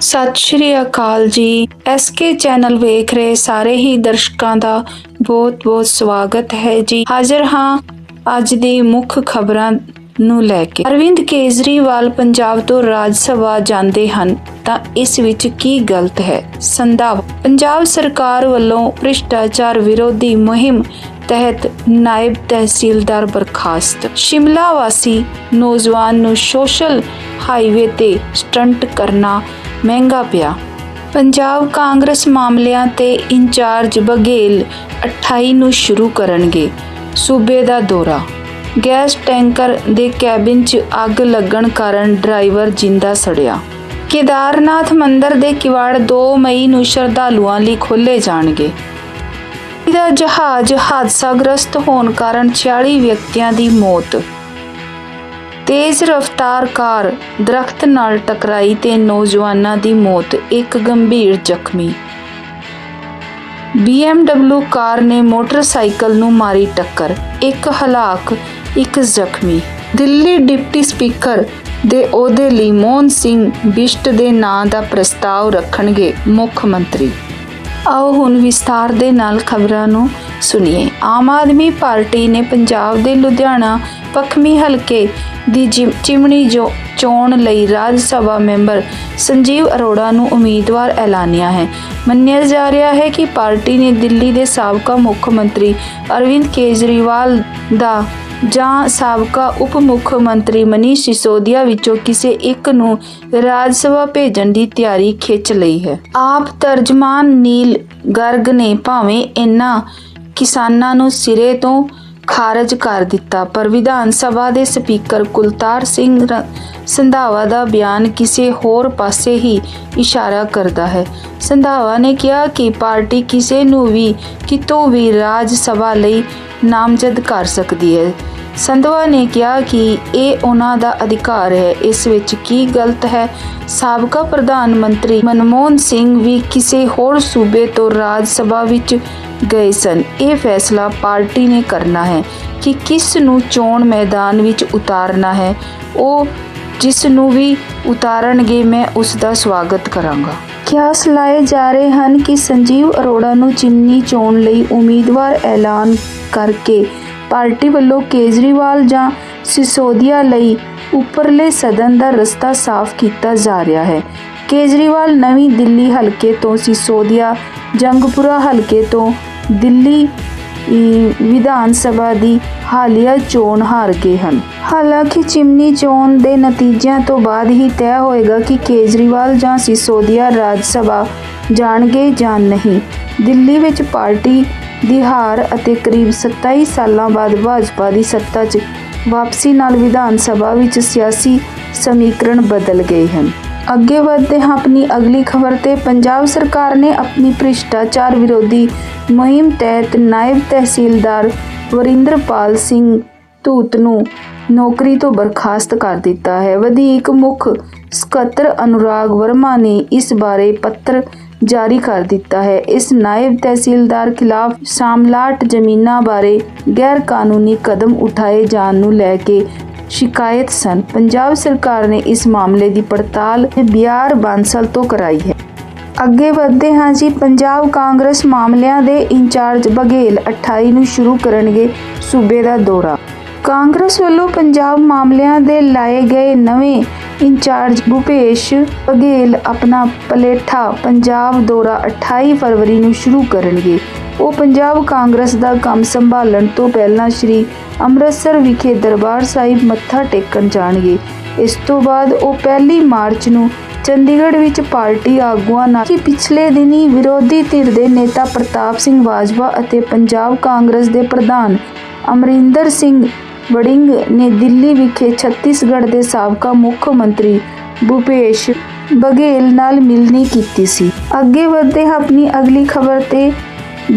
ਸਤਿ ਸ਼੍ਰੀ ਅਕਾਲ ਜੀ। SK channel ਵੇਖ ਰਹੇ ਸਾਰੇ ਹੀ ਦਰਸ਼ਕਾਂ ਦਾ ਬਹੁਤ-ਬਹੁਤ ਸਵਾਗਤ ਹੈ ਜੀ। ਹਾਜ਼ਰ ਹਾਂ ਅੱਜ ਦੀ ਮੁੱਖ ਖਬਰਾਂ ਨੂੰ ਲੈ ਕੇ। ਅਰਵਿੰਦ ਕੇਜਰੀਵਾਲ ਪੰਜਾਬ ਤੋਂ ਰਾਜ ਸਭਾ ਜਾਂਦੇ ਹਨ, ਤਾਂ ਇਸ ਵਿੱਚ ਕੀ ਗਲਤ ਹੈ? ਸੰਦਾਵ। ਪੰਜਾਬ ਸਰਕਾਰ ਵੱਲੋਂ ਭ੍ਰਿਸ਼ਟਾਚਾਰ ਵਿਰੋਧੀ ਮੁਹਿੰਮ ਤਹਿਤ ਨਾਇਬ ਤਹਿਸੀਲਦਾਰ ਬਰਖਾਸਤ। ਸ਼ਿਮਲਾ ਵਾਸੀ ਨੌਜਵਾਨ ਨੂੰ ਸੋਸ਼ਲ ਹਾਈਵੇ ਤੇ ਸਟੰਟ ਕਰਨਾ ਮਹਿੰਗਾ ਪਿਆ। ਪੰਜਾਬ ਕਾਂਗਰਸ ਮਾਮਲਿਆਂ ਤੇ ਇੰਚਾਰਜ ਬਘੇਲ 28 ਨੂੰ ਸ਼ੁਰੂ ਕਰਨਗੇ, ਸੂਬੇ ਦਾ ਦੌਰਾ। ਗੈਸ ਟੈਂਕਰ ਦੇ ਕੈਬਿਨ 'ਚ ਅੱਗ ਲੱਗਣ ਕਾਰਨ ਡਰਾਈਵਰ ਜਿੰਦਾ ਸੜਿਆ। ਕੇਦਾਰਨਾਥ ਮੰਦਰ ਦੇ ਕਿਵਾੜ 2 ਮਈ ਨੂੰ ਸ਼ਰਧਾਲੂਆਂ ਲਈ ਖੋਲੇ ਜਾਣਗੇ। ਦਾ ਜਹਾਜ਼ ਹਾਦਸਾਗ੍ਰਸਤ ਹੋਣ ਕਾਰਨ 46 ਵਿਅਕਤੀਆਂ ਦੀ ਮੌਤ ਤੇਜ਼ ਰਫ਼ਤਾਰ ਕਾਰ ਦਰਖਤ ਨਾਲ ਟਕਰਾਈ ਤੇ ਨੌਜਵਾਨਾਂ ਦੀ ਮੌਤ, ਇੱਕ ਗੰਭੀਰ ਜ਼ਖਮੀ। BMW ਕਾਰ ਨੇ ਮੋਟਰਸਾਈਕਲ ਨੂੰ ਮਾਰੀ ਟੱਕਰ, ਇੱਕ ਹਲਾਕ, ਇੱਕ ਜ਼ਖਮੀ। ਦਿੱਲੀ ਡਿਪਟੀ ਸਪੀਕਰ ਦੇ ਅਹੁਦੇ ਲਈ ਮੋਹਨ ਸਿੰਘ ਬਿਸ਼ਟ ਦੇ ਨਾਂ ਦਾ ਪ੍ਰਸਤਾਵ ਰੱਖਣਗੇ ਮੁੱਖ ਮੰਤਰੀ। ਆਓ ਹੁਣ ਵਿਸਤਾਰ ਦੇ ਨਾਲ ਖਬਰਾਂ ਨੂੰ ਸੁਣੀਏ। ਆਮ ਆਦਮੀ ਪਾਰਟੀ ਨੇ ਪੰਜਾਬ ਦੇ ਲੁਧਿਆਣਾ ਪੱਖਮੀ ਹਲਕੇ ਦੀ ਚਿਮਣੀ ਜੋ, ਚੋਣ ਲਈ ਰਾਜ ਸਭਾ ਮੈਂਬਰ ਸੰਜੀਵ ਅਰੋੜਾ ਨੂੰ ਉਮੀਦਵਾਰ ਐਲਾਨਿਆ ਹੈ। ਮੰਨਿਆ ਜਾ ਰਿਹਾ ਹੈ ਕਿ ਪਾਰਟੀ ਨੇ ਦਿੱਲੀ ਦੇ ਸਾਬਕਾ ਮੁੱਖ ਮੰਤਰੀ ਅਰਵਿੰਦ ਕੇਜਰੀਵਾਲ ਦਾ ਜਾਂ ਸਾਬਕਾ ਉਪ ਮੁੱਖ ਮੰਤਰੀ ਮਨੀਸ਼ ਸਿਸੋਦੀਆ ਵਿੱਚੋਂ ਕਿਸੇ ਇੱਕ ਨੂੰ ਰਾਜ ਸਭਾ ਭੇਜਣ ਦੀ ਤਿਆਰੀ ਖਿੱਚ ਲਈ ਹੈ। ਆਪ ਤਰਜਮਾਨ ਨੀਲ ਗਰਗ ਨੇ ਭਾਵੇਂ ਇਨ੍ਹਾਂ ਕਿਸਾਨਾਂ ਨੂੰ ਸਿਰੇ ਤੋਂ ਖਾਰਜ ਕਰ ਦਿੱਤਾ। ਪਰ ਵਿਧਾਨ ਸਭਾ ਦੇ ਸਪੀਕਰ ਕੁਲਤਾਰ ਸਿੰਘ ਸੰਧਾਵਾ ਦਾ ਬਿਆਨ ਕਿਸੇ ਹੋਰ ਪਾਸੇ ਹੀ ਇਸ਼ਾਰਾ ਕਰਦਾ ਹੈ। ਸੰਧਾਵਾ ਨੇ ਕਿਹਾ ਕਿ ਪਾਰਟੀ ਕਿਸੇ ਨੂੰ ਵੀ, ਕਿਤੋਂ ਵੀ ਰਾਜ ਸਭਾ ਲਈ ਨਾਮਜ਼ਦ ਕਰ ਸਕਦੀ ਹੈ। ਸੰਧਵਾ ਨੇ ਕਿਹਾ ਕਿ ਇਹ ਉਹਨਾਂ ਦਾ ਅਧਿਕਾਰ ਹੈ। ਇਸ ਵਿੱਚ ਕੀ ਗਲਤ ਹੈ? ਸਾਬਕਾ ਪ੍ਰਧਾਨ ਮੰਤਰੀ ਮਨਮੋਹਨ ਸਿੰਘ ਵੀ ਕਿਸੇ ਹੋਰ ਸੂਬੇ ਤੋਂ ਰਾਜ ਸਭਾ ਵਿੱਚ ਗਏ ਸਨ। ਇਹ ਫੈਸਲਾ ਪਾਰਟੀ ਨੇ ਕਰਨਾ ਹੈ ਕਿ ਕਿਸ ਨੂੰ ਚੋਣ ਮੈਦਾਨ ਵਿੱਚ ਉਤਾਰਨਾ ਹੈ। ਉਹ ਜਿਸ ਨੂੰ ਵੀ ਉਤਾਰਨਗੇ ਮੈਂ ਉਸ ਦਾ ਸਵਾਗਤ ਕਰਾਂਗਾ। ਕਿਆਸ ਲਾਏ ਜਾ ਰਹੇ ਹਨ ਕਿ ਸੰਜੀਵ ਅਰੋੜਾ ਨੂੰ ਚਿਮਨੀ ਚੋਣ ਲਈ ਉਮੀਦਵਾਰ ਐਲਾਨ ਕਰਕੇ ਪਾਰਟੀ ਵੱਲੋਂ ਕੇਜਰੀਵਾਲ ਜਾਂ ਸਿਸੋਦੀਆ ਲਈ ਉੱਪਰਲੇ ਸਦਨ ਦਾ ਰਸਤਾ ਸਾਫ਼ ਕੀਤਾ ਜਾ ਰਿਹਾ ਹੈ। ਕੇਜਰੀਵਾਲ ਨਵੀਂ ਦਿੱਲੀ ਹਲਕੇ ਤੋਂ, ਸਿਸੋਦੀਆ ਜੰਗਪੁਰਾ ਹਲਕੇ ਤੋਂ ਦਿੱਲੀ ਵਿਧਾਨ ਸਭਾ ਦੀ ਹਾਲੀਆ ਚੋਣ ਹਾਰ ਗਏ ਹਨ। ਹਾਲਾਂਕਿ ਚਿਮਨੀ ਚੋਣ ਦੇ ਨਤੀਜਿਆਂ ਤੋਂ ਬਾਅਦ ਹੀ ਤੈਅ ਹੋਏਗਾ ਕਿ ਕੇਜਰੀਵਾਲ ਜਾਂ ਸਿਸੋਦੀਆ ਰਾਜ ਸਭਾ ਜਾਣਗੇ ਜਾਂ ਨਹੀਂ। ਦਿੱਲੀ ਵਿੱਚ ਪਾਰਟੀ ਦੀ ਹਾਰ ਅਤੇ ਕਰੀਬ 27 ਸਾਲਾਂ ਬਾਅਦ ਭਾਜਪਾ ਦੀ ਸੱਤਾ 'ਚ ਵਾਪਸੀ ਨਾਲ ਵਿਧਾਨ ਸਭਾ ਵਿੱਚ ਸਿਆਸੀ ਸਮੀਕਰਨ ਬਦਲ ਗਏ ਹਨ। ਅੱਗੇ ਵਧਦੇ ਹਾਂ, ਆਪਣੀ ਅਗਲੀ ਖਬਰ ਤੇ। ਪੰਜਾਬ ਸਰਕਾਰ ਨੇ ਆਪਣੀ ਭ੍ਰਿਸ਼ਟਾਚਾਰ ਵਿਰੋਧੀ ਮੁਹਿੰਮ ਤਹਿਤ ਨਾਇਬ ਤਹਿਸੀਲਦਾਰ ਵਰਿੰਦਰਪਾਲ ਸਿੰਘ ਧੂਤ ਨੂੰ ਨੌਕਰੀ ਤੋਂ ਬਰਖਾਸਤ ਕਰ ਦਿੱਤਾ ਹੈ। ਵਧੀਕ ਮੁੱਖ ਸਕੱਤਰ ਅਨੁਰਾਗ ਵਰਮਾ ਨੇ ਇਸ ਬਾਰੇ ਪੱਤਰ ਜਾਰੀ ਕਰ ਦਿੱਤਾ ਹੈ। ਇਸ ਨਾਇਬ ਤਹਿਸੀਲਦਾਰ ਖਿਲਾਫ ਸਾਮਲਾਟ ਜ਼ਮੀਨਾਂ ਬਾਰੇ ਗੈਰ ਕਾਨੂੰਨੀ ਕਦਮ ਉਠਾਏ ਜਾਣ ਨੂੰ ਲੈ ਕੇ ਸ਼ਿਕਾਇਤ ਸਨ। ਪੰਜਾਬ ਸਰਕਾਰ ਨੇ ਇਸ ਮਾਮਲੇ ਦੀ ਪੜਤਾਲ ਬਿਆਰ ਬਾਂਸਲ ਤੋਂ ਕਰਾਈ ਹੈ। ਅੱਗੇ ਵਧਦੇ ਹਾਂ ਜੀ, ਪੰਜਾਬ ਕਾਂਗਰਸ ਮਾਮਲਿਆਂ ਦੇ ਇੰਚਾਰਜ ਬਘੇਲ 28 ਨੂੰ ਸ਼ੁਰੂ ਕਰਨਗੇ ਸੂਬੇ ਦਾ ਦੌਰਾ। ਕਾਂਗਰਸ ਵੱਲੋਂ ਪੰਜਾਬ ਮਾਮਲਿਆਂ ਦੇ ਲਾਏ ਗਏ ਨਵੇਂ ਇੰਚਾਰਜ ਭੁਪੇਸ਼ ਬਘੇਲ ਆਪਣਾ ਪਲੇਠਾ ਪੰਜਾਬ ਦੌਰਾ 28 ਫਰਵਰੀ ਨੂੰ ਸ਼ੁਰੂ ਕਰਨਗੇ। ਉਹ ਪੰਜਾਬ ਕਾਂਗਰਸ ਦਾ ਕੰਮ ਸੰਭਾਲਣ ਤੋਂ ਪਹਿਲਾਂ ਸ੍ਰੀ ਅੰਮ੍ਰਿਤਸਰ ਵਿਖੇ ਦਰਬਾਰ ਸਾਹਿਬ ਮੱਥਾ ਟੇਕਣ ਜਾਣਗੇ। ਇਸ ਤੋਂ ਬਾਅਦ ਉਹ ਪਹਿਲੀ ਮਾਰਚ ਨੂੰ ਚੰਡੀਗੜ੍ਹ ਵਿੱਚ ਪਾਰਟੀ ਆਗੂਆਂ ਨਾਲ ਕਿ ਪਿਛਲੇ ਦਿਨੀ ਵਿਰੋਧੀ ਧਿਰ ਦੇ ਨੇਤਾ ਪ੍ਰਤਾਪ ਸਿੰਘ ਬਾਜਵਾ ਅਤੇ ਪੰਜਾਬ ਕਾਂਗਰਸ ਦੇ ਪ੍ਰਧਾਨ ਅਮਰਿੰਦਰ ਸਿੰਘ ਵੜਿੰਗ ਨੇ ਦਿੱਲੀ ਵਿਖੇ ਛੱਤੀਸਗੜ੍ਹ ਦੇ ਸਾਬਕਾ ਮੁੱਖ ਮੰਤਰੀ ਭੂਪੇਸ਼ ਬਘੇਲ ਨਾਲ ਮਿਲਣੀ ਕੀਤੀ ਸੀ। ਅੱਗੇ ਵਧਦੇ ਹਾਂ ਆਪਣੀ ਅਗਲੀ ਖਬਰ ਤੇ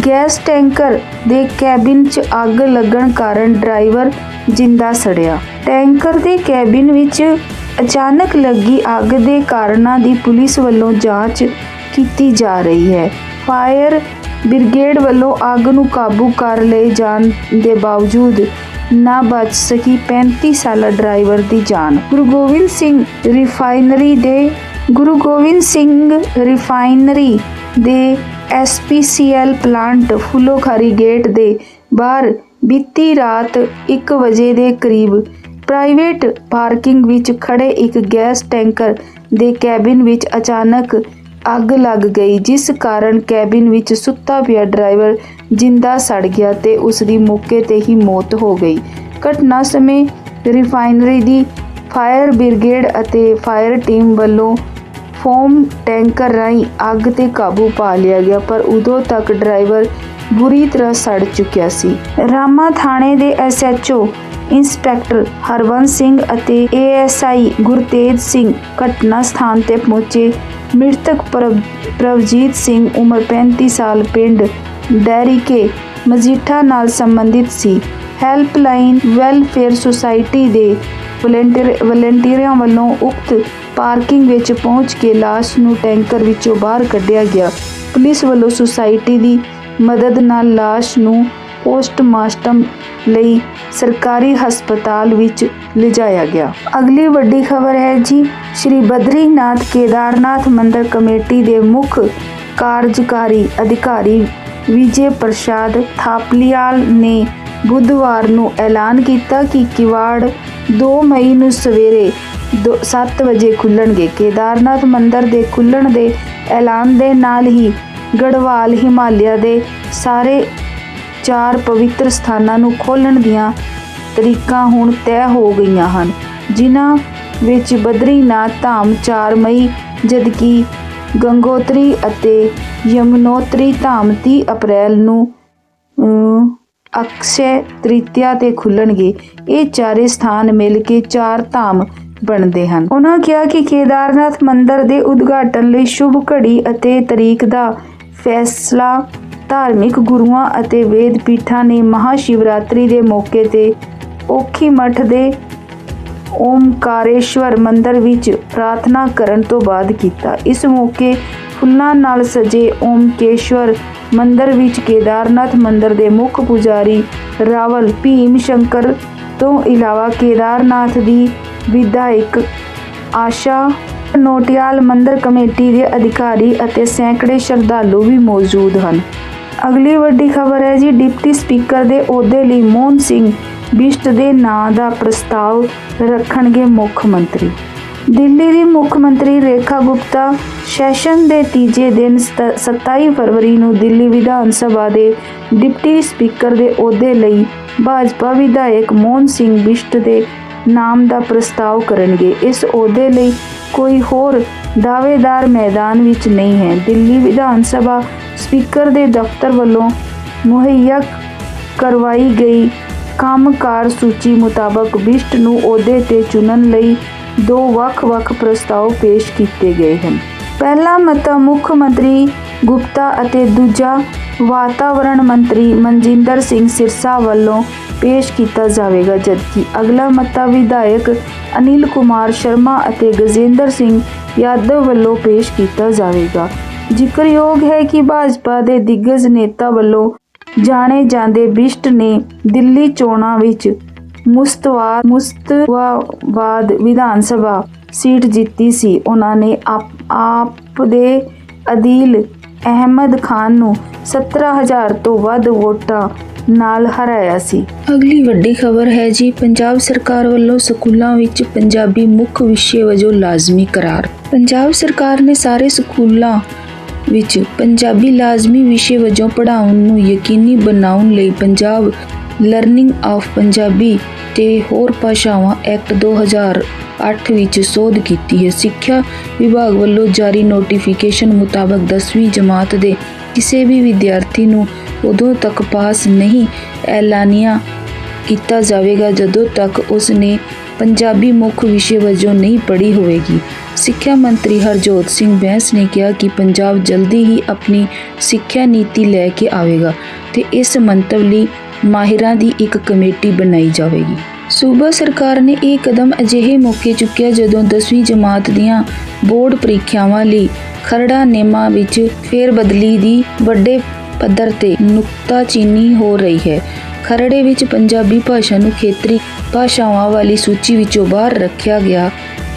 ਗੈਸ ਟੈਂਕਰ ਦੇ ਕੈਬਿਨ 'ਚ ਅੱਗ ਲੱਗਣ ਕਾਰਨ ਡਰਾਈਵਰ ਜਿੰਦਾ ਸੜਿਆ। ਟੈਂਕਰ ਦੇ ਕੈਬਿਨ ਵਿੱਚ ਅਚਾਨਕ ਲੱਗੀ ਅੱਗ ਦੇ ਕਾਰਨਾਂ ਦੀ ਪੁਲਿਸ ਵੱਲੋਂ ਜਾਂਚ ਕੀਤੀ ਜਾ ਰਹੀ ਹੈ। ਫਾਇਰ ਬ੍ਰਿਗੇਡ ਵੱਲੋਂ ਅੱਗ ਨੂੰ ਕਾਬੂ ਕਰ ਲਏ ਜਾਣ ਦੇ ਬਾਵਜੂਦ ਨਾ ਬਚ ਸਕੀ 35 ਸਾਲਾ ਡਰਾਈਵਰ ਦੀ ਜਾਨ। ਗੁਰੂ ਗੋਬਿੰਦ ਸਿੰਘ ਰਿਫਾਈਨਰੀ ਦੇ ਗੁਰੂ ਗੋਬਿੰਦ ਸਿੰਘ ਰਿਫਾਈਨਰੀ ਦੇ ਐਸਪੀਸੀਐਲ ਪਲਾਂਟ ਫੁੱਲੋਖਾਰੀ ਗੇਟ ਦੇ ਬਾਹਰ ਬੀਤੀ ਰਾਤ 1 ਵਜੇ ਦੇ ਕਰੀਬ ਪ੍ਰਾਈਵੇਟ ਪਾਰਕਿੰਗ ਵਿੱਚ ਖੜੇ ਇੱਕ ਗੈਸ ਟੈਂਕਰ ਦੇ ਕੈਬਿਨ ਵਿੱਚ ਅਚਾਨਕ ਅੱਗ ਲੱਗ ਗਈ, ਜਿਸ ਕਾਰਨ ਕੈਬਿਨ ਵਿੱਚ ਸੁੱਤਾ ਪਿਆ ਡਰਾਈਵਰ ਜਿੰਦਾ ਸੜ ਗਿਆ ਤੇ ਉਸ ਦੀ ਮੌਕੇ ਤੇ ਹੀ ਮੌਤ ਹੋ ਗਈ। ਘਟਨਾ ਸਮੇਂ ਰਿਫਾਈਨਰੀ ਦੀ ਫਾਇਰ ਬ੍ਰਿਗੇਡ ਅਤੇ ਫਾਇਰ ਟੀਮ ਵੱਲੋਂ ਫੋਮ ਟੈਂਕਰ ਰਾਹੀਂ ਅੱਗ ਤੇ ਕਾਬੂ ਪਾ ਲਿਆ ਗਿਆ, ਪਰ ਉਦੋਂ ਤੱਕ ਡਰਾਈਵਰ ਬੁਰੀ ਤਰ੍ਹਾਂ ਸੜ ਚੁੱਕਿਆ ਸੀ। ਰਾਮਾ ਥਾਣੇ ਦੇ ਐਸਐਚਓ ਇੰਸਪੈਕਟਰ ਹਰਵੰਸ ਸਿੰਘ ਅਤੇ ਏਐਸਆਈ ਗੁਰਤੇਜ ਸਿੰਘ ਘਟਨਾ ਸਥਾਨ ਤੇ ਪਹੁੰਚੇ। ਮ੍ਰਿਤਕ ਪ੍ਰਭ- ਪ੍ਰਭਜੀਤ ਸਿੰਘ ਉਮਰ 35 ਸਾਲ, ਪਿੰਡ ਡੈਰੀਕੇ, ਮਜੀਠਾ ਨਾਲ ਸੰਬੰਧਿਤ ਸੀ। ਹੈਲਪਲਾਈਨ ਵੈਲਫੇਅਰ ਸੁਸਾਇਟੀ ਦੇ ਵਲੰਟੀਅਰ, ਵਲੰਟੀਅਰਾਂ ਵੱਲੋਂ ਉਕਤ ਪਾਰਕਿੰਗ ਵਿੱਚ ਪਹੁੰਚ ਕੇ ਲਾਸ਼ ਨੂੰ ਟੈਂਕਰ ਵਿੱਚੋਂ ਬਾਹਰ ਕੱਢਿਆ ਗਿਆ। ਪੁਲਿਸ ਵੱਲੋਂ ਸੁਸਾਇਟੀ ਦੀ ਮਦਦ ਨਾਲ ਲਾਸ਼ ਨੂੰ ਪੋਸਟਮਾਰਟਮ ਲਈ ਸਰਕਾਰੀ ਹਸਪਤਾਲ ਵਿੱਚ ਲਿਜਾਇਆ ਗਿਆ। ਅਗਲੀ ਵੱਡੀ ਖਬਰ ਹੈ ਜੀ, ਸ਼੍ਰੀ ਬਦਰੀਨਾਥ ਕੇਦਾਰਨਾਥ ਮੰਦਰ ਕਮੇਟੀ ਦੇ ਮੁੱਖ ਕਾਰਜਕਾਰੀ ਅਧਿਕਾਰੀ ਵਿਜੇ ਪ੍ਰਸ਼ਾਦ ਥਾਪਲੀਆਲ ਨੇ ਬੁੱਧਵਾਰ ਨੂੰ ਐਲਾਨ ਕੀਤਾ ਕਿ ਕਿਵਾੜ 2 ਮਈ ਨੂੰ ਸਵੇਰੇ 7 ਵਜੇ ਖੁੱਲਣਗੇ। ਕੇਦਾਰਨਾਥ ਮੰਦਰ ਦੇ ਖੁੱਲਣ ਦੇ ਐਲਾਨ ਦੇ ਨਾਲ ਹੀ ਗੜਵਾਲ ਹਿਮਾਲਿਆ ਦੇ ਸਾਰੇ ਚਾਰ ਪਵਿੱਤਰ ਸਥਾਨਾਂ ਨੂੰ ਖੋਲਣ ਦੀਆਂ ਤਰੀਕਾਂ ਹੁਣ ਤੈਅ ਹੋ ਗਈਆਂ ਹਨ, ਜਿਨ੍ਹਾਂ ਵਿੱਚ ਬਦਰੀਨਾਥ ਧਾਮ 4 ਮਈ, ਜਦਕਿ ਗੰਗੋਤਰੀ ਅਤੇ ਯਮਨੋਤਰੀ ਧਾਮ 30 ਅਪ੍ਰੈਲ ਨੂੰ ਅਕਸ਼ੈ ਤ੍ਰਿਤਿਆ ਤੇ ਖੁੱਲਣਗੇ। ਇਹ ਚਾਰੇ ਸਥਾਨ ਮਿਲ ਕੇ ਚਾਰ ਧਾਮ ਬਣਦੇ ਹਨ। ਉਹਨਾਂ ਕਿਹਾ ਕਿ ਕੇਦਾਰਨਾਥ ਮੰਦਰ ਦੇ ਉਦਘਾਟਨ ਲਈ ਸ਼ੁਭ ਘੜੀ ਅਤੇ ਤਰੀਕ ਦਾ ਫੈਸਲਾ ਧਾਰਮਿਕ ਗੁਰੂਆਂ ਅਤੇ ਵੇਦ ਪੀਠਾਂ ਨੇ ਮਹਾ ਸ਼ਿਵਰਾਤਰੀ ਦੇ ਮੌਕੇ ਤੇ ਔਖੀ ਮਠ ਦੇ ਓਮਕਾਰੇਸ਼ਵਰ ਮੰਦਰ ਵਿੱਚ ਪ੍ਰਾਰਥਨਾ ਕਰਨ ਤੋਂ ਬਾਅਦ ਕੀਤਾ। ਇਸ ਮੌਕੇ ਫੁੱਲਾਂ ਨਾਲ ਸਜੇ ਓਮਕੇਸ਼ਵਰ ਮੰਦਰ ਵਿੱਚ ਕੇਦਾਰਨਾਥ ਮੰਦਰ ਦੇ ਮੁੱਖ ਪੁਜਾਰੀ ਰਾਵਲ ਭੀਮ ਸ਼ੰਕਰ ਤੋਂ ਇਲਾਵਾ ਕੇਦਾਰਨਾਥ ਦੀ ਵਿਧਾਇਕ ਆਸ਼ਾ ਨੋਟਿਆਲ ਮੰਦਰ ਕਮੇਟੀ ਦੇ ਅਧਿਕਾਰੀ ਅਤੇ ਸੈਂਕੜੇ ਸ਼ਰਧਾਲੂ ਵੀ ਮੌਜੂਦ ਹਨ। ਅਗਲੀ ਵੱਡੀ ਖਬਰ ਹੈ ਜੀ, ਡਿਪਟੀ ਸਪੀਕਰ ਦੇ ਅਹੁਦੇ ਲਈ ਮੋਹਨ ਸਿੰਘ ਬਿਸ਼ਟ ਦੇ ਨਾਂ ਦਾ ਪ੍ਰਸਤਾਵ ਰੱਖਣਗੇ ਮੁੱਖ ਮੰਤਰੀ। ਦਿੱਲੀ ਦੀ ਮੁੱਖ ਮੰਤਰੀ ਰੇਖਾ ਗੁਪਤਾ ਸੈਸ਼ਨ ਦੇ ਤੀਜੇ ਦਿਨ ਸਤ- 27 ਫਰਵਰੀ ਨੂੰ ਦਿੱਲੀ ਵਿਧਾਨ ਸਭਾ ਦੇ ਡਿਪਟੀ ਸਪੀਕਰ ਦੇ ਅਹੁਦੇ ਲਈ ਭਾਜਪਾ ਵਿਧਾਇਕ ਮੋਹਨ ਸਿੰਘ ਬਿਸ਼ਟ ਦੇ ਨਾਮ ਦਾ ਪ੍ਰਸਤਾਵ ਕਰਨਗੇ। ਇਸ ਅਹੁਦੇ ਲਈ ਕੋਈ ਹੋਰ ਦਾਅਵੇਦਾਰ ਮੈਦਾਨ ਵਿੱਚ ਨਹੀਂ ਹੈ। ਦਿੱਲੀ ਵਿਧਾਨ ਸਭਾ ਸਪੀਕਰ ਦੇ ਦਫ਼ਤਰ ਵੱਲੋਂ ਮੁਹੱਈਆ ਕਰਵਾਈ ਗਈ ਕੰਮਕਾਰ ਸੂਚੀ ਮੁਤਾਬਕ ਬਿਸ਼ਟ ਨੂੰ ਅਹੁਦੇ ਤੇ ਚੁਣਨ ਲਈ ਦੋ ਵੱਖ-ਵੱਖ ਪ੍ਰਸਤਾਵ ਪੇਸ਼ ਕੀਤੇ ਗਏ ਹਨ। ਪਹਿਲਾ ਮਤਾ ਮੁੱਖ ਮੰਤਰੀ ਗੁਪਤਾ ਅਤੇ ਦੂਜਾ ਵਾਤਾਵਰਣ ਮੰਤਰੀ ਮਨਜਿੰਦਰ ਸਿੰਘ ਸਿਰਸਾ ਵੱਲੋਂ ਪੇਸ਼ ਕੀਤਾ ਜਾਵੇਗਾ। ਜਦਕਿ ਅਗਲਾ ਮਤਾ ਵਿਧਾਇਕ ਅਨਿਲ ਕੁਮਾਰ ਸ਼ਰਮਾ ਅਤੇ ਗਜੇਂਦਰ ਸਿੰਘ ਯਾਦਵ ਵੱਲੋਂ ਪੇਸ਼ ਕੀਤਾ ਜਾਵੇਗਾ। ਜ਼ਿਕਰਯੋਗ ਹੈ ਕਿ ਭਾਜਪਾ ਦੇ ਦਿੱਗਜ ਨੇਤਾ ਵੱਲੋਂ ਜਾਣੇ ਜਾਂਦੇ ਬਿਸ਼ਟ ਨੇ ਦਿੱਲੀ ਚੋਣਾਂ ਵਿੱਚ ਮੁਸਤਵਾ ਮੁਸਤਵਾਬਾਦ ਵਿਧਾਨ ਸਭਾ ਸੀਟ ਜਿੱਤੀ ਸੀ। ਉਹਨਾਂ ਨੇ ਆਪ ਦੇ ਅਦੀਲ ਅਹਿਮਦ ਖਾਨ ਨੂੰ 17000 ਤੋਂ ਵੱਧ ਵੋਟਾਂ ਨਾਲ ਹਰਾਇਆ ਸੀ। ਅਗਲੀ ਵੱਡੀ ਖਬਰ ਹੈ ਜੀ, ਪੰਜਾਬ ਸਰਕਾਰ ਵੱਲੋਂ ਸਕੂਲਾਂ ਵਿੱਚ ਪੰਜਾਬੀ ਮੁੱਖ ਵਿਸ਼ੇ ਵਜੋਂ ਲਾਜ਼ਮੀ ਕਰਾਰ। ਪੰਜਾਬ ਸਰਕਾਰ ਨੇ ਸਾਰੇ ਸਕੂਲਾਂ ਵਿੱਚ ਪੰਜਾਬੀ ਲਾਜ਼ਮੀ ਵਿਸ਼ੇ ਵਜੋਂ ਪੜ੍ਹਾਉਣ ਨੂੰ ਯਕੀਨੀ ਬਣਾਉਣ ਲਈ ਪੰਜਾਬ ਲਰਨਿੰਗ ਆਫ ਪੰਜਾਬੀ ਤੇ ਹੋਰ ਭਾਸ਼ਾਵਾਂ ਐਕਟ 2008 ਵਿੱਚ ਸੋਧ ਕੀਤੀ ਹੈ। ਸਿੱਖਿਆ ਵਿਭਾਗ ਵੱਲੋਂ ਜਾਰੀ ਨੋਟੀਫਿਕੇਸ਼ਨ ਮੁਤਾਬਕ 10ਵੀਂ ਜਮਾਤ ਦੇ ਕਿਸੇ ਵੀ ਵਿਦਿਆਰਥੀ ਨੂੰ ਉਦੋਂ ਤੱਕ ਪਾਸ ਨਹੀਂ ਐਲਾਨੀਆ ਕੀਤਾ ਜਾਵੇਗਾ, ਜਦੋਂ ਤੱਕ ਉਸ ਨੇ ਪੰਜਾਬੀ ਮੁੱਖ ਵਿਸ਼ੇ ਵਜੋਂ ਨਹੀਂ ਪੜ੍ਹੀ ਹੋਵੇਗੀ। ਸਿੱਖਿਆ ਮੰਤਰੀ ਹਰਜੋਤ ਸਿੰਘ ਬੈਂਸ ਨੇ ਕਿਹਾ ਕਿ ਪੰਜਾਬ ਜਲਦੀ ਹੀ ਆਪਣੀ ਸਿੱਖਿਆ ਨੀਤੀ ਲੈ ਕੇ ਆਵੇਗਾ ਤੇ ਇਸ ਮੰਤਵ ਲਈ ਮਾਹਿਰਾਂ ਦੀ ਇੱਕ ਕਮੇਟੀ ਬਣਾਈ ਜਾਵੇਗੀ। ਸੂਬਾ ਸਰਕਾਰ ਨੇ ਇਹ ਕਦਮ ਅਜਿਹੇ ਮੌਕੇ ਚੁੱਕਿਆ ਜਦੋਂ 10ਵੀਂ ਜਮਾਤ ਦੀਆਂ ਬੋਰਡ ਪ੍ਰੀਖਿਆਵਾਂ ਲਈ ਖਰੜਾ ਨੇਮਾਂ ਵਿੱਚ ਫੇਰ ਬਦਲੀ ਦੀ ਵੱਡੇ ਪੱਧਰ ਤੇ ਨੁਕਤਾਚੀਨੀ ਹੋ ਰਹੀ ਹੈ। ਖਰੜੇ ਵਿੱਚ ਪੰਜਾਬੀ ਭਾਸ਼ਾ ਨੂੰ ਖੇਤਰੀ ਭਾਸ਼ਾਵਾਂ ਵਾਲੀ ਸੂਚੀ ਵਿੱਚੋਂ ਬਾਹਰ ਰੱਖਿਆ ਗਿਆ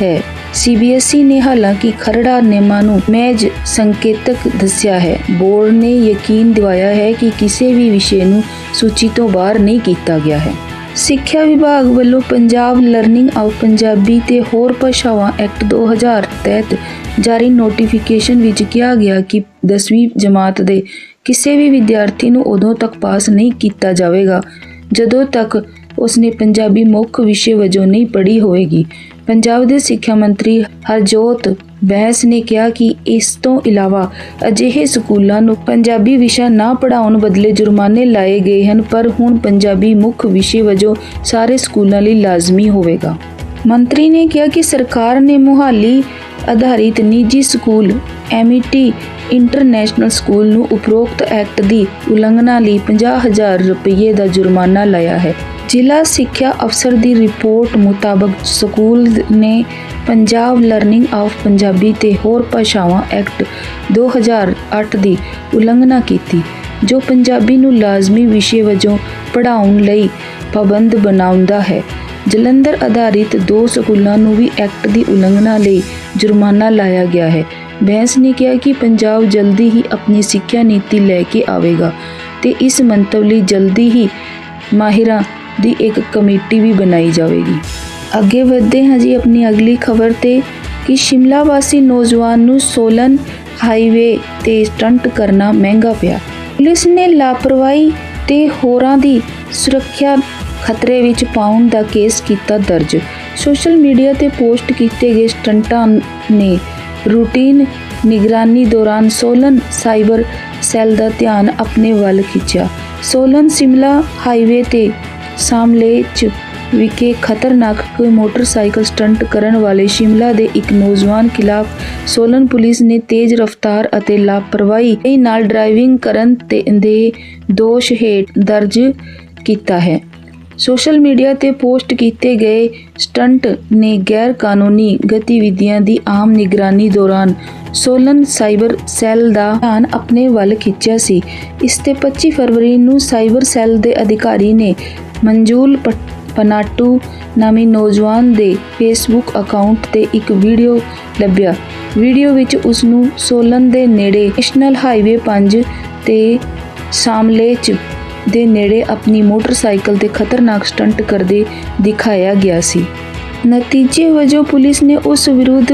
ਹੈ। ਸੀਬੀਐਸਈ ਨੇ ਹਾਲਾਂਕਿ ਖਰੜਾ ਨਿਯਮਾਂ ਨੂੰ ਮੈਜ ਸੰਕੇਤਕ ਦੱਸਿਆ ਹੈ। ਬੋਰਡ ਨੇ ਯਕੀਨ ਦਿਵਾਇਆ ਹੈ ਕਿ ਕਿਸੇ ਵੀ ਵਿਸ਼ੇ ਨੂੰ ਸੂਚੀ ਤੋਂ ਬਾਹਰ ਨਹੀਂ ਕੀਤਾ ਗਿਆ ਹੈ। ਸਿੱਖਿਆ ਵਿਭਾਗ ਵੱਲੋਂ ਪੰਜਾਬ ਲਰਨਿੰਗ ਆਫ ਪੰਜਾਬੀ ਤੇ ਹੋਰ ਭਾਸ਼ਾਵਾਂ ਐਕਟ 2000 ਤਹਿਤ ਜਾਰੀ ਨੋਟੀਫਿਕੇਸ਼ਨ ਵਿੱਚ ਕਿਹਾ ਗਿਆ ਕਿ 10ਵੀਂ ਜਮਾਤ ਦੇ ਕਿਸੇ ਵੀ ਵਿਦਿਆਰਥੀ ਨੂੰ ਉਦੋਂ ਤੱਕ ਪਾਸ ਨਹੀਂ ਕੀਤਾ ਜਾਵੇਗਾ, ਜਦੋਂ ਤੱਕ ਉਸਨੇ ਪੰਜਾਬੀ ਮੁੱਖ ਵਿਸ਼ੇ ਵਜੋਂ ਨਹੀਂ ਪੜ੍ਹੀ ਹੋਵੇਗੀ। ਪੰਜਾਬ ਦੇ ਸਿੱਖਿਆ ਮੰਤਰੀ ਹਰਜੋਤ ਬੈਂਸ ਨੇ ਕਿਹਾ ਕਿ ਇਸ ਤੋਂ ਇਲਾਵਾ ਅਜਿਹੇ ਸਕੂਲਾਂ ਨੂੰ ਪੰਜਾਬੀ ਵਿਸ਼ਾ ਨਾ ਪੜ੍ਹਾਉਣ ਬਦਲੇ ਜੁਰਮਾਨੇ ਲਾਏ ਗਏ ਹਨ, ਪਰ ਹੁਣ ਪੰਜਾਬੀ ਮੁੱਖ ਵਿਸ਼ੇ ਵਜੋਂ ਸਾਰੇ ਸਕੂਲਾਂ ਲਈ ਲਾਜ਼ਮੀ ਹੋਵੇਗਾ। ਮੰਤਰੀ ਨੇ ਕਿਹਾ ਕਿ ਸਰਕਾਰ ਨੇ ਮੁਹਾਲੀ ਆਧਾਰਿਤ ਨਿੱਜੀ ਸਕੂਲ ਐਮਈਟੀ ਇੰਟਰਨੈਸ਼ਨਲ ਸਕੂਲ ਨੂੰ ਉਪਰੋਕਤ ਐਕਟ ਦੀ ਉਲੰਘਣਾ ਲਈ 50000 ਰੁਪਏ ਦਾ ਜੁਰਮਾਨਾ ਲਾਇਆ ਹੈ। ਜ਼ਿਲ੍ਹਾ ਸਿੱਖਿਆ ਅਫਸਰ ਦੀ ਰਿਪੋਰਟ ਮੁਤਾਬਕ ਸਕੂਲ ਨੇ ਪੰਜਾਬ ਲਰਨਿੰਗ ਆਫ ਪੰਜਾਬੀ ਤੇ ਹੋਰ ਭਾਸ਼ਾਵਾਂ ਐਕਟ 2008 ਦੀ ਉਲੰਘਣਾ ਕੀਤੀ, ਜੋ ਪੰਜਾਬੀ ਨੂੰ ਲਾਜ਼ਮੀ ਵਿਸ਼ੇ ਵਜੋਂ ਪੜ੍ਹਾਉਣ ਲਈ ਪਾਬੰਦ ਬਣਾਉਂਦਾ ਹੈ। ਜਲੰਧਰ ਆਧਾਰਿਤ ਦੋ ਸਕੂਲਾਂ ਨੂੰ ਵੀ ਐਕਟ ਦੀ ਉਲੰਘਣਾ ਲਈ ਜੁਰਮਾਨਾ ਲਾਇਆ ਗਿਆ ਹੈ। ਬੈਂਸ ਨੇ ਕਿਹਾ ਕਿ ਪੰਜਾਬ ਜਲਦੀ ਹੀ ਆਪਣੀ ਸਿੱਖਿਆ ਨੀਤੀ ਲੈ ਕੇ ਆਵੇਗਾ ਤੇ ਇਸ ਮੰਤਵ ਲਈ ਜਲਦੀ ਹੀ ਮਾਹਿਰਾਂ ਦੀ ਇੱਕ ਕਮੇਟੀ ਵੀ ਬਣਾਈ ਜਾਵੇਗੀ। ਅੱਗੇ ਵਧਦੇ ਹਾਂ ਜੀ ਆਪਣੀ ਅਗਲੀ ਖਬਰ ਤੇ ਕਿ ਸ਼ਿਮਲਾ ਵਾਸੀ ਨੌਜਵਾਨ ਨੂੰ ਸੋਲਨ ਹਾਈਵੇ ਤੇ ਸਟੰਟ ਕਰਨਾ ਮਹਿੰਗਾ ਪਿਆ। ਪੁਲਿਸ ਨੇ ਲਾਪਰਵਾਹੀ ਤੇ ਹੋਰਾਂ ਦੀ ਸੁਰੱਖਿਆ ਖਤਰੇ ਵਿੱਚ ਪਾਉਣ ਦਾ ਕੇਸ ਕੀਤਾ ਦਰਜ। ਸੋਸ਼ਲ ਮੀਡੀਆ ਤੇ ਪੋਸਟ ਕੀਤੇ ਗਏ ਸਟੰਟਾਂ ਨੇ ਰੂਟੀਨ ਨਿਗਰਾਨੀ ਦੌਰਾਨ ਸੋਲਨ ਸਾਈਬਰ ਸੈੱਲ ਦਾ ਧਿਆਨ ਆਪਣੇ ਵੱਲ ਖਿੱਚਿਆ। ਸੋਲਨ ਸਿਮਲਾ ਹਾਈਵੇ ਤੇ ਸਾਮਲੇਚ ਵਿਖੇ ਖਤਰਨਾਕ ਮੋਟਰਸਾਈਕਲ ਸਟੰਟ ਕਰਨ ਵਾਲੇ ਸ਼ਿਮਲਾ ਦੇ ਇੱਕ ਨੌਜਵਾਨ ਖਿਲਾਫ ਸੋਲਨ ਪੁਲਿਸ ਨੇ ਤੇਜ਼ ਰਫ਼ਤਾਰ ਅਤੇ ਲਾਪਰਵਾਹੀ ਨਾਲ ਡਰਾਈਵਿੰਗ ਕਰਨ ਤੇ ਦੇ ਦੋਸ਼ ਹੇਠ ਦਰਜ ਕੀਤਾ ਹੈ। ਸੋਸ਼ਲ ਮੀਡੀਆ ਤੇ ਪੋਸਟ ਕੀਤੇ ਗਏ ਸਟੰਟ ਨੇ ਗੈਰ ਕਾਨੂੰਨੀ ਗਤੀਵਿਧੀਆਂ ਦੀ ਆਮ ਨਿਗਰਾਨੀ ਦੌਰਾਨ ਸੋਲਨ ਸਾਈਬਰ ਸੈੱਲ ਦਾ ਧਿਆਨ ਆਪਣੇ ਵੱਲ ਖਿੱਚਿਆ ਸੀ। ਇਸ ਤੇ 25 ਫਰਵਰੀ ਨੂੰ ਸਾਈਬਰ ਸੈੱਲ ਦੇ ਅਧਿਕਾਰੀ ਨੇ ਮਨਜੂਲ ਪਨਾਟੂ ਨਾਮੀ ਨੌਜਵਾਨ ਦੇ ਫੇਸਬੁੱਕ ਅਕਾਊਂਟ ਤੇ ਇੱਕ ਵੀਡੀਓ ਲੱਭਿਆ। ਵੀਡੀਓ ਵਿੱਚ ਉਸ ਨੂੰ ਸੋਲਨ ਦੇ ਨੇੜੇ ਨੈਸ਼ਨਲ ਹਾਈਵੇ 5 ਤੇ 'ਚ ਦੇ ਨੇੜੇ ਆਪਣੀ ਮੋਟਰਸਾਈਕਲ ਤੇ ਖਤਰਨਾਕ ਸਟੰਟ ਕਰਦੇ ਦਿਖਾਇਆ ਗਿਆ ਸੀ। ਨਤੀਜੇ ਵਜੋਂ ਪੁਲਿਸ ਨੇ ਉਸ ਵਿਰੁੱਧ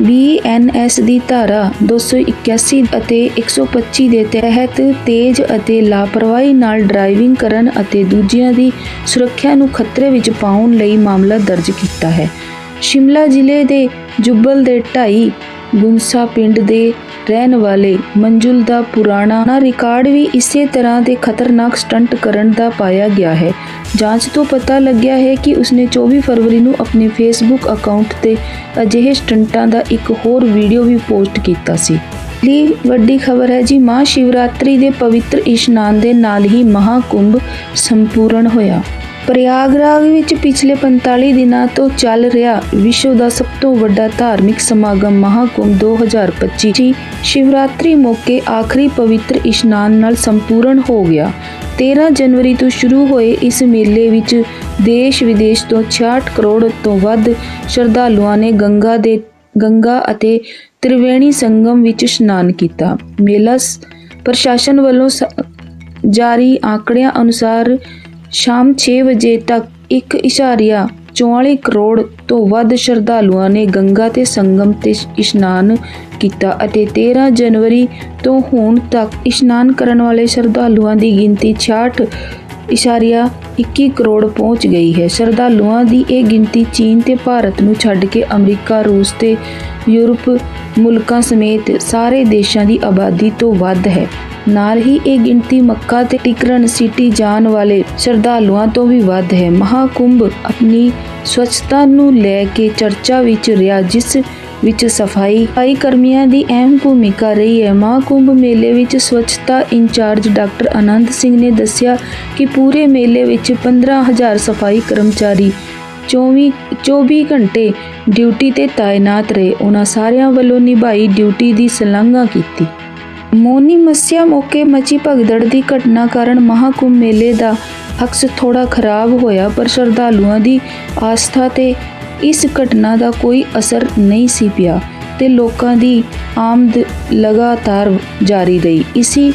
ਬੀਐਨਐਸ ਦੀ ਧਾਰਾ 281 ਅਤੇ 125 ਦੇ ਤਹਿਤ ਤੇਜ਼ ਅਤੇ ਲਾਪਰਵਾਹੀ ਨਾਲ ਡਰਾਈਵਿੰਗ ਕਰਨ ਅਤੇ ਦੂਜਿਆਂ ਦੀ ਸੁਰੱਖਿਆ ਨੂੰ ਖਤਰੇ ਵਿੱਚ ਪਾਉਣ ਲਈ ਮਾਮਲਾ ਦਰਜ ਕੀਤਾ ਹੈ। ਸ਼ਿਮਲਾ ਜ਼ਿਲ੍ਹੇ ਦੇ ਜੁੱਬਲ ਦੇ ਢਾਈ ਗੁੰਸਾ ਪਿੰਡ ਦੇ ਰਹਿਣ ਵਾਲੇ ਮੰਜੁਲ ਦਾ ਪੁਰਾਣਾ ਰਿਕਾਰਡ ਵੀ ਇਸੇ ਤਰ੍ਹਾਂ ਦੇ ਖਤਰਨਾਕ ਸਟੰਟ ਕਰਨ ਦਾ ਪਾਇਆ ਗਿਆ ਹੈ। ਜਾਂਚ ਤੋਂ ਪਤਾ ਲੱਗਿਆ ਹੈ ਕਿ ਉਸਨੇ 24 ਫਰਵਰੀ ਨੂੰ ਆਪਣੇ ਫੇਸਬੁੱਕ ਅਕਾਊਂਟ ਤੇ ਅਜਿਹੇ ਸਟੰਟਾਂ ਦਾ ਇੱਕ ਹੋਰ ਵੀਡੀਓ ਵੀ ਪੋਸਟ ਕੀਤਾ ਸੀ। ਲਈ ਵੱਡੀ ਖਬਰ ਹੈ ਜੀ ਮਹਾ ਸ਼ਿਵਰਾਤਰੀ ਦੇ ਪਵਿੱਤਰ ਇਸ਼ਨਾਨ ਦੇ ਨਾਲ ਹੀ ਮਹਾਕੁੰਭ ਸੰਪੂਰਨ ਹੋਇਆ। ਪ੍ਰਯਾਗਰਾਜ ਵਿੱਚ ਪਿਛਲੇ 45 ਦਿਨਾਂ ਤੋਂ ਚੱਲ ਰਿਹਾ ਵਿਸ਼ਵ ਦਾ ਸਭ ਤੋਂ ਵੱਡਾ ਧਾਰਮਿਕ ਸਮਾਗਮ ਮਹਾਕੁੰਭ 2025 ਜੀ ਸ਼ਿਵਰਾਤਰੀ ਮੌਕੇ ਆਖਰੀ ਪਵਿੱਤਰ ਇਸ਼ਨਾਨ ਨਾਲ ਸੰਪੂਰਨ ਹੋ ਗਿਆ। 13 ਜਨਵਰੀ ਤੋਂ ਸ਼ੁਰੂ ਹੋਏ ਇਸ ਮੇਲੇ ਵਿੱਚ ਦੇਸ਼ ਵਿਦੇਸ਼ ਤੋਂ 66 ਕਰੋੜ ਤੋਂ ਵੱਧ ਸ਼ਰਧਾਲੂਆਂ ਨੇ ਗੰਗਾ ਦੇ, ਗੰਗਾ ਅਤੇ ਤ੍ਰਿਵੇਣੀ ਸੰਗਮ ਵਿੱਚ ਇਸ਼ਨਾਨ ਕੀਤਾ। ਮੇਲਾ ਪ੍ਰਸ਼ਾਸਨ ਵੱਲੋਂ ਜਾਰੀ ਆંકੜਿਆਂ ਅਨੁਸਾਰ ਸ਼ਾਮ 6 ਵਜੇ ਤੱਕ 1.44 ਕਰੋੜ ਤੋਂ ਵੱਧ ਸ਼ਰਧਾਲੂਆਂ ਨੇ ਗੰਗਾ ਤੇ ਸੰਗਮ ਤੇ ਇਸ਼ਨਾਨ ਕੀਤਾ ਅਤੇ 13 ਜਨਵਰੀ ਤੋਂ ਹੁਣ ਤੱਕ ਇਸ਼ਨਾਨ ਕਰਨ ਵਾਲੇ ਸ਼ਰਧਾਲੂਆਂ ਦੀ ਗਿਣਤੀ 66 ਇਸ਼ਾਰੀਆ 21 ਕਰੋੜ ਪਹੁੰਚ ਗਈ ਹੈ। ਸ਼ਰਧਾਲੂਆਂ ਦੀ ਇਹ ਗਿਣਤੀ ਚੀਨ ਤੇ ਭਾਰਤ ਨੂੰ ਛੱਡ ਕੇ ਅਮਰੀਕਾ, ਰੂਸ ਤੇ ਯੂਰਪ ਮੁਲਕਾਂ ਸਮੇਤ ਸਾਰੇ ਦੇਸ਼ਾਂ ਦੀ ਆਬਾਦੀ ਤੋਂ ਵੱਧ ਹੈ। ਨਾਲ ਹੀ ਇਹ ਗਿਣਤੀ ਮੱਕਾ ਤੇ ਟਿਕਰਨ ਸਿਟੀ ਜਾਣ ਵਾਲੇ ਸ਼ਰਧਾਲੂਆਂ ਤੋਂ ਵੀ ਵੱਧ ਹੈ। ਮਹਾਕੁੰਭ ਆਪਣੀ ਸਵੱਛਤਾ ਨੂੰ ਲੈ ਕੇ ਚਰਚਾ ਵਿੱਚ ਰਿਹਾ, ਜਿਸ ਵਿੱਚ ਸਫ਼ਾਈ ਸਫ਼ਾਈ ਕਰਮੀਆਂ ਦੀ ਅਹਿਮ ਭੂਮਿਕਾ ਰਹੀ ਹੈ। ਮਹਾਕੁੰਭ ਮੇਲੇ ਵਿੱਚ ਸਵੱਛਤਾ ਇੰਚਾਰਜ ਡਾਕਟਰ ਆਨੰਦ ਸਿੰਘ ਨੇ ਦੱਸਿਆ ਕਿ ਪੂਰੇ ਮੇਲੇ ਵਿੱਚ 15000 ਸਫ਼ਾਈ ਕਰਮਚਾਰੀ 24 24 ਘੰਟੇ ਡਿਊਟੀ ਤੇ ਤਾਇਨਾਤ ਰਹੇ। ਉਹਨਾਂ ਸਾਰਿਆਂ ਵੱਲੋਂ ਨਿਭਾਈ ਡਿਊਟੀ ਦੀ ਸ਼ਲਾਘਾ ਕੀਤੀ। ਮੋਨੀ ਮੱਸਿਆ ਮੌਕੇ ਮਚੀ ਭਗਦੜ ਦੀ ਘਟਨਾ ਕਾਰਨ ਮਹਾਕੁੰਭ ਮੇਲੇ ਦਾ ਅਕਸ ਥੋੜਾ ਖਰਾਬ ਹੋਇਆ, ਪਰ ਸ਼ਰਧਾਲੂਆਂ ਦੀ ਆਸਥਾ ਤੇ ਇਸ ਘਟਨਾ ਦਾ ਕੋਈ ਅਸਰ ਨਹੀਂ ਸੀ ਪਿਆ ਤੇ ਲੋਕਾਂ ਦੀ ਆਮਦ ਲਗਾਤਾਰ ਜਾਰੀ ਰਹੀ। ਇਸੀ,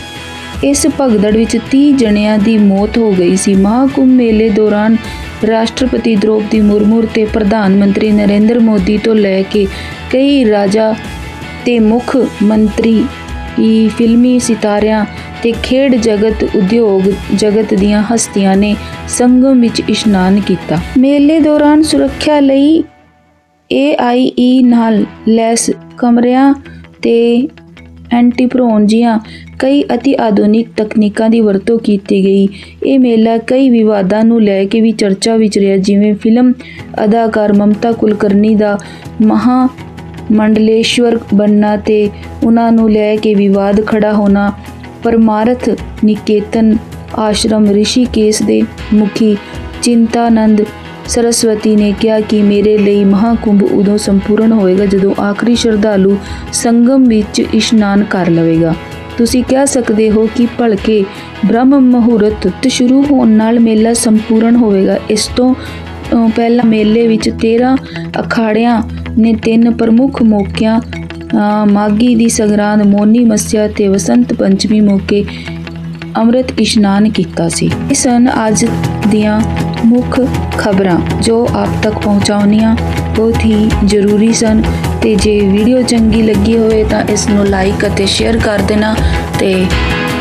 ਇਸ ਭਗਦੜ ਵਿੱਚ 30 ਜਣਿਆਂ ਦੀ ਮੌਤ ਹੋ ਗਈ ਸੀ। ਮਹਾਕੁੰਭ ਮੇਲੇ ਦੌਰਾਨ ਰਾਸ਼ਟਰਪਤੀ ਦ੍ਰੋਪਦੀ ਮੁਰਮੂ ਤੇ ਪ੍ਰਧਾਨ ਮੰਤਰੀ ਨਰਿੰਦਰ ਮੋਦੀ ਤੋਂ ਲੈ ਕੇ ਕਈ ਰਾਜਾ ਤੇ ਮੁੱਖ ਮੰਤਰੀ ਹੀ ਫਿਲਮੀ ਸਿਤਾਰਿਆਂ ਤੇ ਖੇਡ ਜਗਤ ਉਦਯੋਗ ਜਗਤ ਦੀਆਂ ਹਸਤੀਆਂ ਨੇ ਸੰਗਮ ਵਿੱਚ ਇਸ਼ਨਾਨ ਕੀਤਾ ਮੇਲੇ ਦੌਰਾਨ ਸੁਰੱਖਿਆ ਲਈ AIE ਨਾਲ ਲੈਸ ਕਮਰਿਆਂ ਤੇ ਐਂਟੀਪਰੋਨ ਜੀਆਂ ਕਈ ਅਤੀ ਆਧੁਨਿਕ ਤਕਨੀਕਾਂ ਦੀ ਵਰਤੋਂ ਕੀਤੀ ਗਈ ਇਹ ਮੇਲਾ ਕਈ ਵਿਵਾਦਾਂ ਨੂੰ ਲੈ ਕੇ ਵੀ ਚਰਚਾ ਵਿੱਚ ਰਿਹਾ ਜਿਵੇਂ ਫਿਲਮ ਅਦਾਕਾਰ ਮਮਤਾ ਕੁਲਕਰਨੀ ਦਾ ਮਹਾ ਮੰਡਲੇਸ਼ਵਰ ਬੰਨਾ ਤੇ ਉਹਨਾਂ ਨੂੰ ਲੈ ਕੇ ਵਿਵਾਦ ਖੜਾ ਹੋਣਾ, ਪਰਮਾਰਥ ਨਿਕੇਤਨ ਆਸ਼ਰਮ ਰਿਸ਼ੀਕੇਸ਼ ਦੇ ਮੁਖੀ ਚਿੰਤਾਨੰਦ ਸਰਸਵਤੀ ਨੇ ਕਿਹਾ ਕਿ ਮੇਰੇ ਲਈ ਮਹਾਕੁੰਭ ਉਦੋਂ ਸੰਪੂਰਨ ਹੋਏਗਾ ਜਦੋਂ ਆਖਰੀ ਸ਼ਰਧਾਲੂ ਸੰਗਮ ਵਿੱਚ ਇਸ਼ਨਾਨ ਕਰ ਲਵੇਗਾ। ਤੁਸੀਂ ਕਹਿ ਸਕਦੇ ਹੋ ਕਿ ਭਲਕੇ ਬ੍ਰਹਮ ਮਹੂਰਤ ਤੇ ਸ਼ੁਰੂ ਹੋਣ ਨਾਲ ਮੇਲਾ ਸੰਪੂਰਨ ਹੋਵੇਗਾ। ਇਸ ਤੋਂ ਪਹਿਲਾਂ ਮੇਲੇ ਵਿੱਚ 13 ਅਖਾੜਿਆਂ ਨੇ ਤਿੰਨ ਪ੍ਰਮੁੱਖ ਮੌਕਿਆਂ ਅ, ਮਾਘੀ ਦੀ ਸੰਗਰਾਂਦ ਮੋਨੀ ਮੱਸਿਆ ਤੇ ਵਸੰਤ ਪੰਚਮੀ ਮੌਕੇ ਅੰਮ੍ਰਿਤ ਇਸ਼ਨਾਨ ਕੀਤਾ ਸੀ। ਇਹ ਸਨ ਅੱਜ ਦੀਆਂ ਮੁੱਖ ਖਬਰਾਂ ਜੋ ਆਪ ਤੱਕ ਪਹੁੰਚਾਉਣੀਆਂ ਬਹੁਤ ਹੀ ਜ਼ਰੂਰੀ ਸਨ। ਤੇ ਜੇ ਵੀਡੀਓ ਚੰਗੀ ਲੱਗੀ ਹੋਵੇ ਤਾਂ ਇਸ ਨੂੰ ਲਾਈਕ ਅਤੇ ਸ਼ੇਅਰ ਕਰ ਦੇਣਾ ਤੇ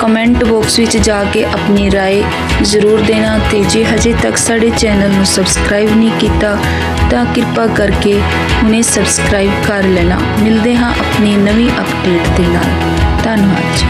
ਕਮੈਂਟ ਬਾਕਸ ਵਿੱਚ ਜਾ ਕੇ ਆਪਣੀ رائے ਜ਼ਰੂਰ ਦੇਣਾ ਤੇ ਜੇ ਹਜੇ ਤੱਕ ਸਾਡੇ ਚੈਨਲ ਨੂੰ ਸਬਸਕ੍ਰਾਈਬ ਨਹੀਂ ਕੀਤਾ ਤਾਂ ਕਿਰਪਾ ਕਰਕੇ ਹੁਣੇ ਸਬਸਕ੍ਰਾਈਬ ਕਰ ਲੈਣਾ ਮਿਲਦੇ ਹਾਂ ਆਪਣੀ ਨਵੀਂ ਅਪਡੇਟ ਦੇ ਨਾਲ ਧੰਨਵਾਦ ਜੀ